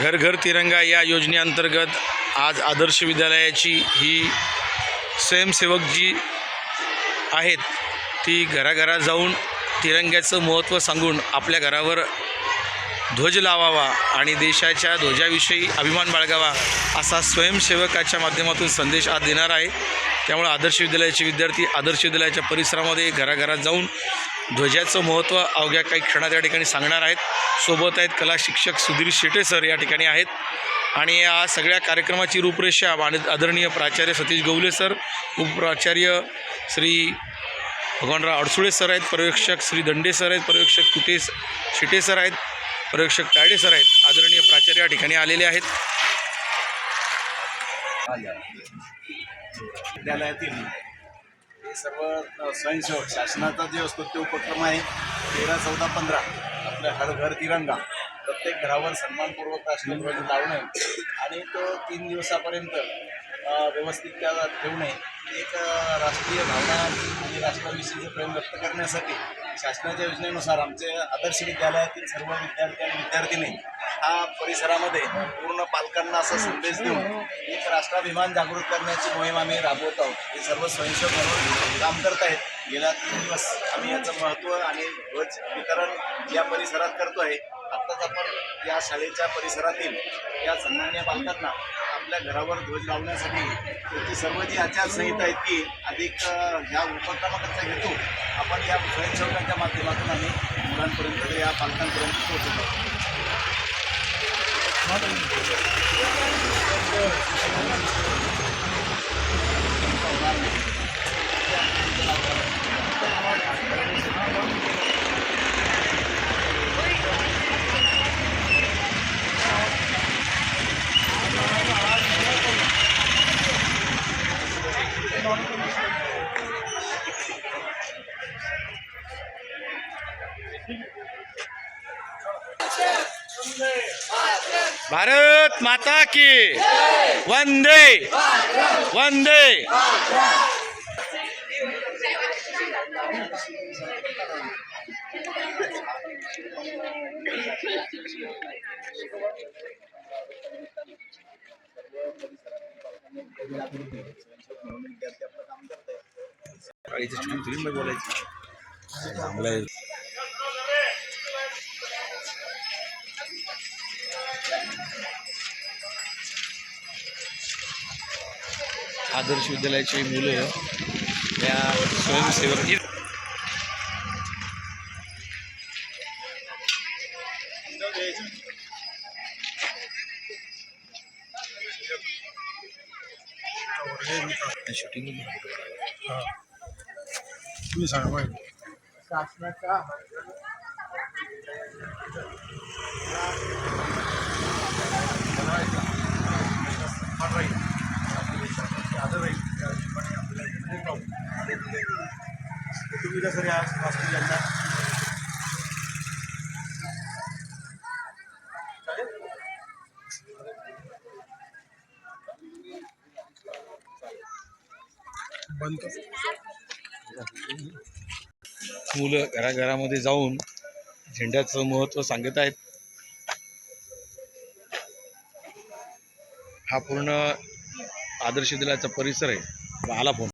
घर घर तिरंगा या योजनेअंतर्गत आज आदर्श विद्यालयाची ही स्वयंसेवक जी आहेत ती घराघरात जाऊन तिरंग्याचं महत्त्व सांगून आपल्या घरावर ध्वज लावावा आणि देशाच्या ध्वजाविषयी अभिमान बाळगावा असा स्वयंसेवकाच्या माध्यमातून संदेश आज देणार आहे. त्यामुळे आदर्श विद्यालयाचे विद्यार्थी आदर्श विद्यालयाच्या परिसरामध्ये घराघरात जाऊन ध्वजाचं महत्त्व अवघ्या काही क्षणात या ठिकाणी सांगणार आहेत. सोबत आहेत कला शिक्षक सुधीर शेटे सर या ठिकाणी आहेत. आणि या सगळ्या कार्यक्रमाची रूपरेषा आदरणीय प्राचार्य सतीश गवले सर उपप्राचार्य श्री भगवानराव अडसुळे सर आहेत पर्यवेक्षक श्री दंडे सर आहेत पर्यवेक्षक कुटे शिटे सर आहेत पर्यवेक्षक तायडे सर आहेत. आदरणीय प्राचार्य या ठिकाणी आलेले आहेत. विद्यालयातील हे सर्व स्वयंसेवक शासनाचा जे असतो ते उपक्रम आहे तेरा चौदा पंधरा आपलं हर घर तिरंगा प्रत्येक घरावर सन्मानपूर्वक राष्ट्रध्वज लावणं. आणि तो तीन दिवसापर्यंत व्यवस्थित त्याला ठेवणे एक राष्ट्रीय भावना आणि राष्ट्राविषयीचं प्रेम व्यक्त करण्यासाठी शासनाच्या योजनेनुसार आमचे आदर्श विद्यालयातील सर्व विद्यार्थी आणि विद्यार्थिनी हा परिसरामध्ये पूर्ण पालकांना असा संदेश देऊन एक राष्ट्राभिमान जागृत करण्याची मोहीम आम्ही राबवत आहोत. हे सर्व स्वयंसेवक म्हणून काम करत आहेत. गेल्या तीन दिवस आम्ही याचं महत्त्व आणि ध्वज वितरण या परिसरात करतो आहे आत्ताच आपण या शाळेच्या परिसरातील या सन्मान्य पालकांना आपल्या घरावर ध्वज लावण्यासाठी त्याची सर्व जी आचारसंहिता आहेत ती अधिक अ, ह्या उपक्रमाकरता घेतो आपण या स्वयंसेवकांच्या माध्यमातून आम्ही मुलांपर्यंत या पालकांपर्यंत पोहोचतो भारत माता की। वंदे। वंदे। विद्यार्थी आदर्श विद्यालयाची मुलं त्या स्वयंसेवक. शूटिंग तुम्ही सांगा माहिती दिलं सर या वास्तू यांना. मुलं घराघरामध्ये जाऊन झेंड्याचं महत्त्व सांगत आहेत. हा पूर्ण आदर्श दिलाचा परिसर आहे. आला फोन.